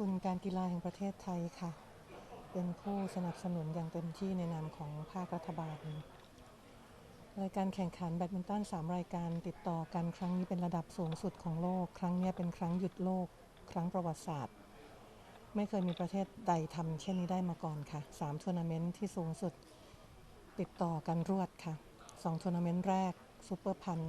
คุณการกีฬาแห่งประเทศไทยค่ะ เป็นผู้สนับสนุนอย่างเต็มที่ในนามของภาครัฐบาล รายการแข่งขันแบดมินตัน3 รายการติดต่อกันครั้งนี้เป็นระดับสูงสุดของโลก ครั้งนี้เป็นครั้งหยุดโลก ครั้งประวัติศาสตร์ ไม่เคยมีประเทศใดทำเช่นนี้ได้มาก่อนค่ะ3ทัวร์นาเมนต์ที่สูงสุด ติดต่อกันรวดค่ะ2ทัวร์นาเมนต์แรกซูเปอร์พัน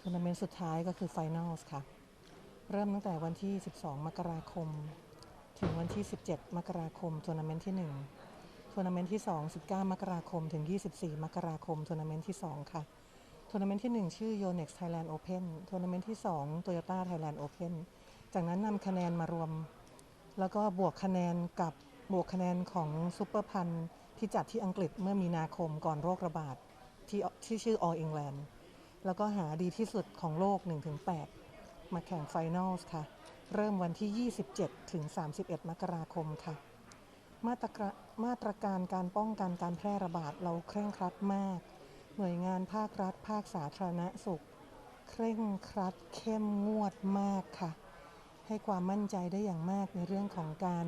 ทัวร์นาเมนต์สุดท้ายก็คือไฟนอลส์ค่ะ เริ่มตั้งแต่วันที่ 12 มกราคม ถึงวันที่ 17 มกราคมทัวร์นาเมนต์ที่ 1 ทัวร์นาเมนต์ที่ 2 19 มกราคม ถึง 24 มกราคมทัวร์นาเมนต์ที่ 2 ค่ะ ทัวร์นาเมนต์ที่ 1 ชื่อ Yonex Thailand Open ทัวร์นาเมนต์ที่ 2 Toyota Thailand Open จากนั้นนำคะแนนมารวม แล้วก็บวกคะแนนกับบวกคะแนนของซูเปอร์พันที่จัดที่อังกฤษเมื่อมีนาคมก่อนโรคระบาดที่ที่ชื่อ All England แล้วก็หาดีที่สุดของโลก 1-8 มาแข่งไฟนอลส์ค่ะ เริ่มวันที่ 27 ถึง 31 มกราคมค่ะ มาตรกะมาตรการการป้องกันการแพร่ระบาดเราเคร่งครัดมาก หน่วยงานภาครัฐ ภาคสาธารณสุข เคร่งครัดเข้มงวดมากค่ะ ให้ความมั่นใจได้อย่างมากในเรื่องของการ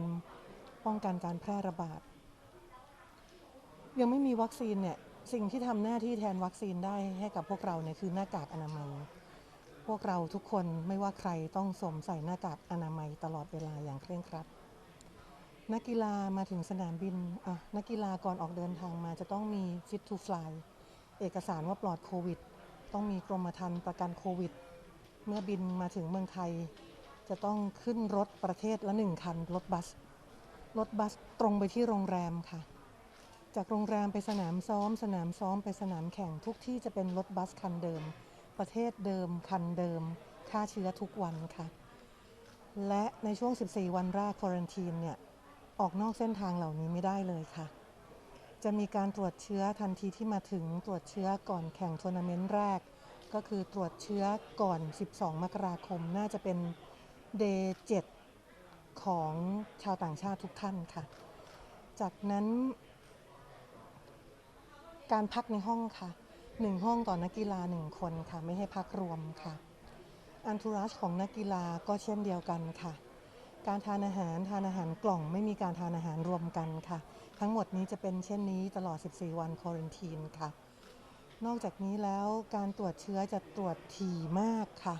ป้องกันการแพร่ระบาด ยังไม่มีวัคซีนเนี่ยสิ่งที่ทำหน้าที่แทนวัคซีนได้ให้กับพวกเราเนี่ยคือหน้ากากอนามัย พวกเราทุกคนไม่ว่าใครต้องสวมใส่หน้ากากอนามัยตลอดเวลาอย่างเคร่งครัด นักกีฬามาถึงสนามบินอะนักกีฬาก่อนออกเดินทางมาจะต้องมี Fit to Fly เอกสารว่าปลอดโควิด ต้องมีกรมธรรม์ประกันโควิด เมื่อบินมาถึงเมืองไทย จะต้องขึ้นรถประเทศละหนึ่งคันรถบัส รถบัสตรงไปที่โรงแรมค่ะ จากโรงแรมไปสนามซ้อม สนามซ้อมไปสนามแข่งทุกที่จะเป็นรถบัสคันเดิม ประเทศเดิมคันเดิมค่าเชื้อทุกวันค่ะ และในช่วง 14 วันแรกควอรันทีนเนี่ย ออกนอกเส้นทางเหล่านี้ไม่ได้เลยค่ะ จะมีการตรวจเชื้อทันทีที่มาถึงตรวจเชื้อก่อนแข่งทัวร์นาเมนต์แรก ก็คือตรวจเชื้อก่อน 12 มกราคม น่าจะเป็นเดย์7ของชาวต่างชาติทุกท่านค่ะ จากนั้น การพักในห้องค่ะ หนึ่งห้องต่อนักกีฬาหนึ่งคนค่ะไม่ให้พักรวมค่ะ อันทูรัชของนักกีฬาก็เช่นเดียวกันค่ะ การทานอาหารทานอาหารกล่องไม่มีการทานอาหารรวมกันค่ะ ทั้งหมดนี้จะเป็นเช่นนี้ตลอด 14 วันควอรันทีนค่ะ นอกจากนี้แล้วการตรวจเชื้อจะตรวจถี่มากค่ะ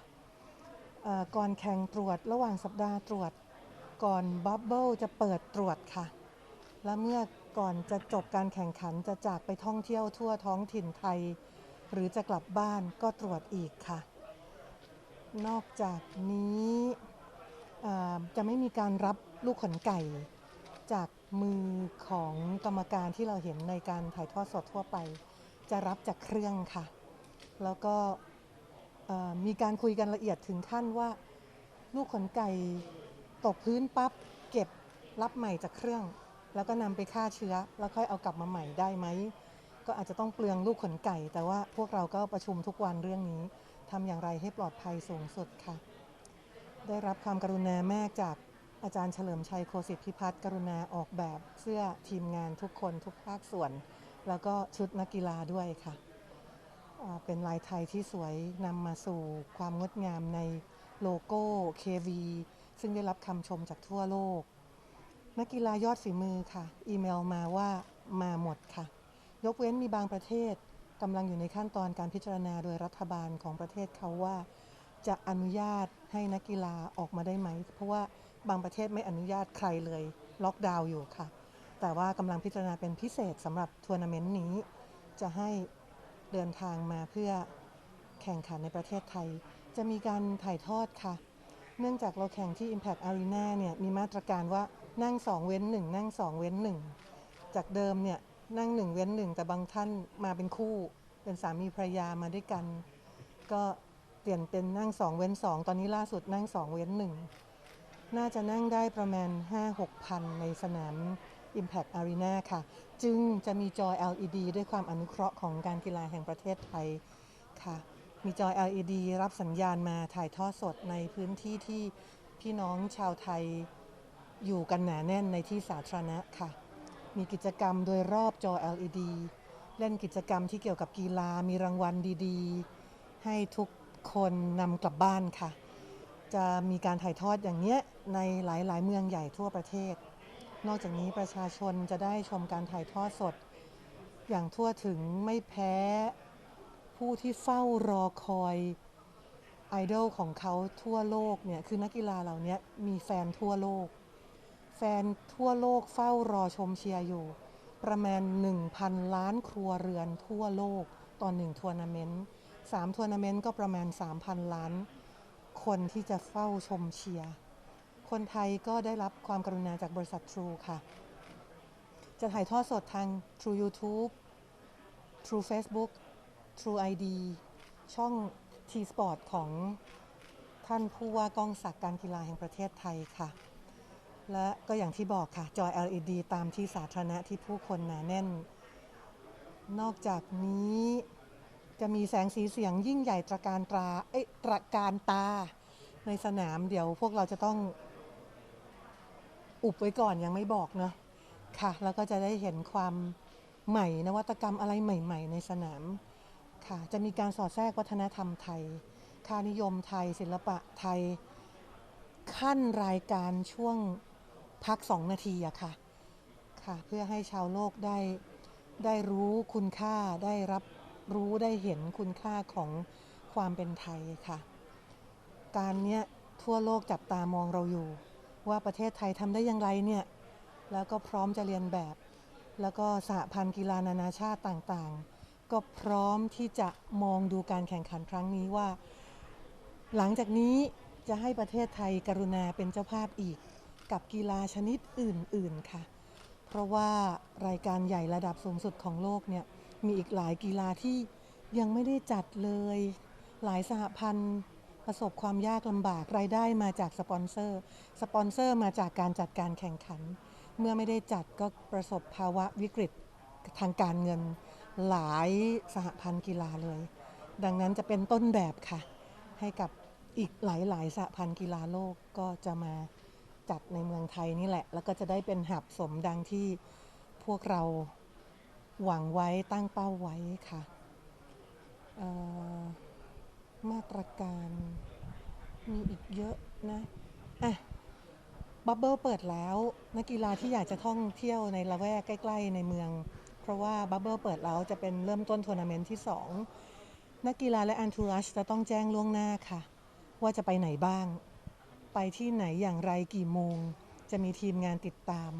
ก่อนแข่งตรวจระหว่างสัปดาห์ตรวจก่อนบับเบิลจะเปิดตรวจค่ะ และเมื่อ ก่อนจะจบการแข่งขันจะจากไปท่องเที่ยวทั่วท้องถิ่นไทย หรือจะกลับบ้านก็ตรวจอีกค่ะ นอกจากนี้จะไม่มีการรับลูกขนไก่ จากมือของกรรมการที่เราเห็นในการถ่ายทอดสดทั่วไป จะรับจากเครื่องค่ะ แล้วก็มีการคุยกันละเอียดถึงขั้นว่า ลูกขนไก่ตกพื้นปั๊บเก็บรับใหม่จากเครื่อง แล้วก็นำไปฆ่าเชื้อ แล้วค่อยเอากลับมาใหม่ได้ไหม ก็อาจจะต้องเปลืองลูกขนไก่ แต่ว่าพวกเราก็ประชุมทุกวันเรื่องนี้ทำอย่างไรให้ปลอดภัยสูงสุดค่ะ ได้รับความกรุณาแม่จากอาจารย์เฉลิมชัยโคสิทธิพิพัฒน์กรุณาออกแบบเสื้อทีมงานทุกคนทุกภาคส่วน แล้วก็ชุดนักกีฬาด้วยค่ะอ่าเป็นลายไทยที่สวยนำมาสู่ความงดงามในโลโก้ KV ซึ่งได้รับคำชมจากทั่วโลก นักกีฬายอดฝีมือค่ะ อีเมลมาว่ามาหมดค่ะ ยกเว้นมีบางประเทศกำลังอยู่ในขั้นตอนการพิจารณาโดยรัฐบาลของประเทศเขาว่า จะอนุญาตให้นักกีฬาออกมาได้ไหม เพราะว่าบางประเทศไม่อนุญาตใครเลยล็อกดาวน์อยู่ค่ะ แต่ว่ากำลังพิจารณาเป็นพิเศษสำหรับทัวร์นาเมนต์นี้ จะให้เดินทางมาเพื่อแข่งขันในประเทศไทย จะมีการถ่ายทอดค่ะ เนื่องจากเราแข่งที่ Impact Arena เนี่ยมีมาตรการว่า นั่ง2เว้น1นั่ง2เว้น1จากเดิมเนี่ยนั่ง1เว้น1แต่บางท่านมาเป็นคู่ เป็นสามีภรรยามาด้วยกัน ก็เปลี่ยนเป็นนั่ง2เว้น2ตอนนี้ล่าสุดนั่ง2เว้น1น่าจะนั่งได้ประมาณ 5-6พันในสนาม Impact Arena ค่ะ จึงจะมีจอ LED ด้วยความอนุเคราะห์ของการกีฬาแห่งประเทศไทยค่ะ มีจอ LED รับสัญญาณมาถ่ายทอดสดในพื้นที่ที่พี่น้องชาวไทย อยู่กันหนาแน่นในที่สาธารณะค่ะ มีกิจกรรมโดยรอบจอ LED เล่นกิจกรรมที่เกี่ยวกับกีฬามีรางวัลดีๆ ให้ทุกคนนำกลับบ้านค่ะ จะมีการถ่ายทอดอย่างเนี้ยในหลายๆ เมืองใหญ่ทั่วประเทศ นอกจากนี้ประชาชนจะได้ชมการถ่ายทอดสด อย่างทั่วถึงไม่แพ้ผู้ที่เฝ้ารอคอยไอดอลของเขาทั่วโลกเนี่ยคือนักกีฬาเหล่านี้มีแฟนทั่วโลก แฟนทั่วโลกเฝ้ารอชมเชียร์อยู่ ประมาณ 1,000 ล้านครัวเรือนทั่วโลกต่อหนึ่งทัวร์นาเมนต์สามทัวร์นาเมนต์ก็ประมาณ 3,000 ล้าน คนที่จะเฝ้าชมเชียร์ คนไทยก็ได้รับความกรุณาจากบริษัท True ค่ะ จะถ่ายทอดสดทาง True YouTube True Facebook True ID ช่อง T Sport ของท่านผู้ว่ากองศักดิ์การกีฬาแห่งประเทศไทยค่ะ และก็อย่างที่บอกค่ะ จอ LED ตามที่สาธารณะที่ผู้คนหนาแน่น นอกจากนี้จะมีแสงสีเสียงยิ่งใหญ่ตระการตราเอ้ยตระการตาในสนามเดี๋ยวพวกเราจะต้องอุบไว้ก่อนยังไม่บอกเนาะค่ะ แล้วก็จะได้เห็นความใหม่นวัตกรรมอะไรใหม่ ๆ ในสนามค่ะ จะมีการสอดแทรกวัฒนธรรมไทย ค่านิยมไทย ศิลปะไทย ขั้นรายการช่วง พักสองนาทีอะค่ะค่ะ เพื่อให้ชาวโลกได้ได้รู้คุณค่าได้รับรู้ได้เห็นคุณค่าของความเป็นไทยค่ะ การเนี้ยทั่วโลกจับตามองเราอยู่ ว่าประเทศไทยทำได้อย่างไรเนี่ยแล้วก็พร้อมจะเรียนแบบ แล้วก็สหพันธ์กีฬานานาชาติต่างๆ ก็พร้อมที่จะมองดูการแข่งขันครั้งนี้ว่า หลังจากนี้จะให้ประเทศไทยกรุณาเป็นเจ้าภาพอีก กับกีฬาชนิดอื่น ๆ ค่ะ เพราะว่ารายการใหญ่ระดับสูงสุดของโลกเนี่ยมีอีกหลายกีฬาที่ยังไม่ได้จัดเลย หลายสหพันธ์ประสบความยากลำบากรายได้มาจากสปอนเซอร์ สปอนเซอร์มาจากการจัดการแข่งขัน เมื่อไม่ได้จัดก็ประสบภาวะวิกฤตทางการเงินหลายสหพันธ์กีฬาเลย ดังนั้นจะเป็นต้นแบบค่ะ ให้กับอีกหลายๆสหพันธ์กีฬาโลกก็จะมา จัดในเมืองไทยนี่แหละ แล้วก็จะได้เป็นหับสมดังที่พวกเราหวังไว้ตั้งเป้าไว้ค่ะมาตรการมีอีกเยอะนะอะบับเบิลเปิดแล้วนักกีฬาที่อยากจะท่องเที่ยวในละแวกใกล้ ๆ ในเมือง เพราะว่าบับเบิลเปิดแล้วจะเป็นเริ่มต้นทัวร์นาเมนต์ที่ 2 นักกีฬาและอันทูรัชจะต้องแจ้งล่วงหน้าค่ะ ว่าจะไปไหนบ้าง ไปที่ไหนอย่างไรกี่โมง จะมีทีมงานติดตาม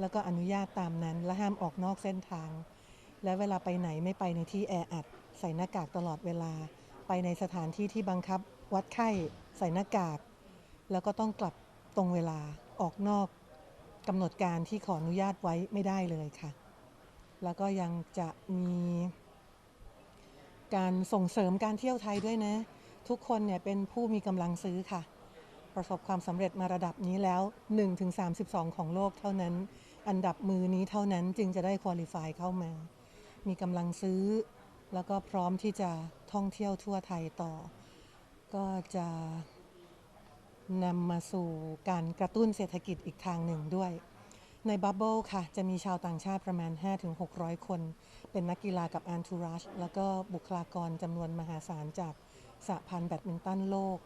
แล้วก็อนุญาตตามนั้น และห้ามออกนอกเส้นทาง และเวลาไปไหนไม่ไปในที่แออัด ใส่หน้ากากตลอดเวลา ไปในสถานที่ที่บังคับ วัดไข้ใส่หน้ากาก แล้วก็ต้องกลับตรงเวลาออกนอกกำหนดการที่ขออนุญาตไว้ไม่ได้เลยค่ะ แล้วก็ยังจะมีการส่งเสริมการเที่ยวไทยด้วยนะ ทุกคนเนี่ยเป็นผู้มีกำลังซื้อค่ะ ประสบความสำเร็จมาระดับนี้แล้ว 1-32 ของโลกเท่านั้น อันดับมือนี้เท่านั้นจึงจะได้คุริฟายเข้ามา มีกำลังซื้อ แล้วก็พร้อมที่จะท่องเที่ยวทั่วไทยต่อ ก็จะนำมาสู่การกระตุ้นเศรษฐกิจอีกทางหนึ่งด้วย ในบับเบิลค่ะ จะมีชาวต่างชาติประมาณ 5-600 คน เป็นนักกีฬากับอันทูรัชแล้วก็บุคลากรจำนวนมหาศาลจากสหพันธ์แบดมินตันโลก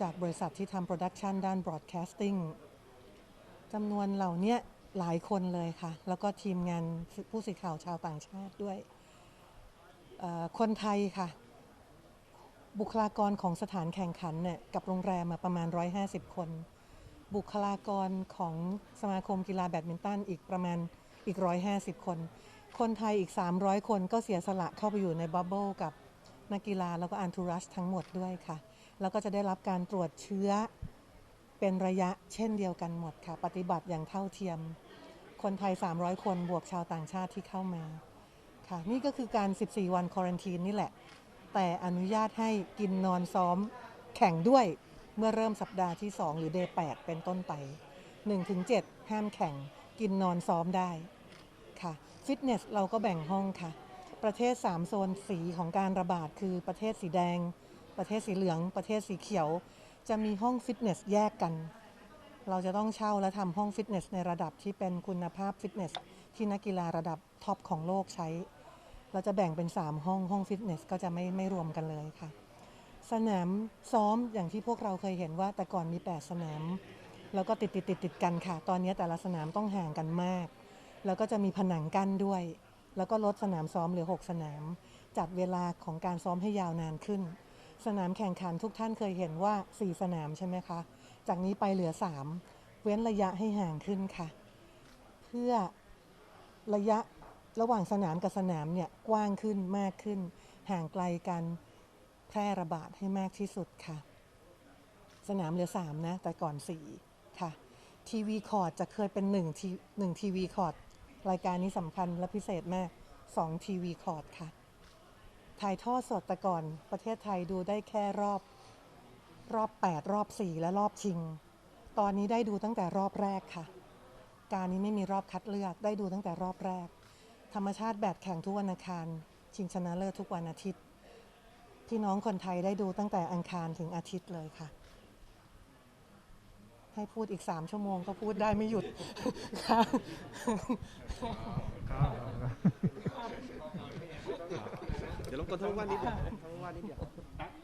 จากบริษัทที่ทำโปรดักชันด้านบรอดแคสติ้งจำนวนเหล่านี้หลายคนเลยค่ะ แล้วก็ทีมงานผู้สื่อข่าวชาวต่างชาติด้วย คนไทยค่ะ บุคลากรของสถานแข่งขันเนี่ยกับโรงแรมมาประมาณ 150 คน บุคลากรของสมาคมกีฬาแบดมินตันอีกประมาณอีก 150 คน คนไทยอีก 300 คนก็เสียสละเข้าไปอยู่ในบับเบิลกับนักกีฬาแล้วก็อันทูรัชทั้งหมดด้วยค่ะ แล้วก็จะได้รับการตรวจเชื้อเป็นระยะเช่นเดียวกันหมดค่ะ ปฏิบัติอย่างเท่าเทียม คนไทย 300 คนบวกชาวต่างชาติที่เข้ามาค่ะ นี่ก็คือการ 14 วันควอรันทีนนี่แหละ แต่อนุญาตให้กินนอนซ้อมแข่งด้วยเมื่อเริ่มสัปดาห์ที่ 2 หรือเดย์8เป็นต้นไป 1-7 ห้ามแข่งกินนอนซ้อมได้ค่ะฟิตเนสเราก็แบ่งห้องค่ะ ประเทศ 3 โซนสีของการระบาดคือประเทศสีแดง ประเทศสีเหลือง ประเทศสีเขียว จะมีห้องฟิตเนสแยกกัน เราจะต้องเช่าและทำห้องฟิตเนสในระดับที่เป็นคุณภาพฟิตเนสที่นักกีฬาระดับท็อปของโลกใช้ เราจะแบ่งเป็น 3 ห้องห้องฟิตเนสก็จะไม่ไม่รวมกันเลยค่ะ สนามซ้อมอย่างที่พวกเราเคยเห็นว่าแต่ก่อนมี 8 สนาม แล้วก็ติดติดติดติดกันค่ะ ตอนนี้แต่ละสนามต้องห่างกันมาก แล้วก็จะมีผนังกั้นด้วย แล้วก็ลดสนามซ้อมเหลือ 6 สนาม จัดเวลาของการซ้อมให้ยาวนานขึ้น สนามแข่งขันทุกท่านเคยเห็นว่า 4 สนามใช่ไหมคะ จากนี้ไปเหลือ 3 เว้นระยะให้ห่างขึ้นค่ะ เพื่อระยะระหว่างสนามกับสนามเนี่ยกว้างขึ้นมากขึ้น ห่างไกลกันแพร่ระบาดให้มากที่สุดค่ะ สนามเหลือ 3 นะ แต่ก่อน 4 ค่ะทีวีคอร์ดจะเคยเป็น1ที1ทีวีคอร์ดรายการนี้สำคัญและพิเศษมาก2ทีวีคอร์ดค่ะ ถ่ายทอดสดแต่ก่อน ประเทศไทยดูได้แค่รอบรอบ 8 รอบ 4 และรอบชิง ตอนนี้ได้ดูตั้งแต่รอบแรกค่ะ การนี้ไม่มีรอบคัดเลือกได้ดูตั้งแต่รอบแรก ธรรมชาติแบดแข่งทุกวันอังคาร ชิงชนะเลิศทุกวันอาทิตย์ พี่น้องคนไทยได้ดูตั้งแต่อังคารถึงอาทิตย์เลยค่ะ ให้พูดอีกสามชั่วโมงก็พูดได้ไม่หยุดค่ะเดี๋ยวรบกวนท่านผู้ว่านิดเดียวท่านผู้ว่านิดเดียว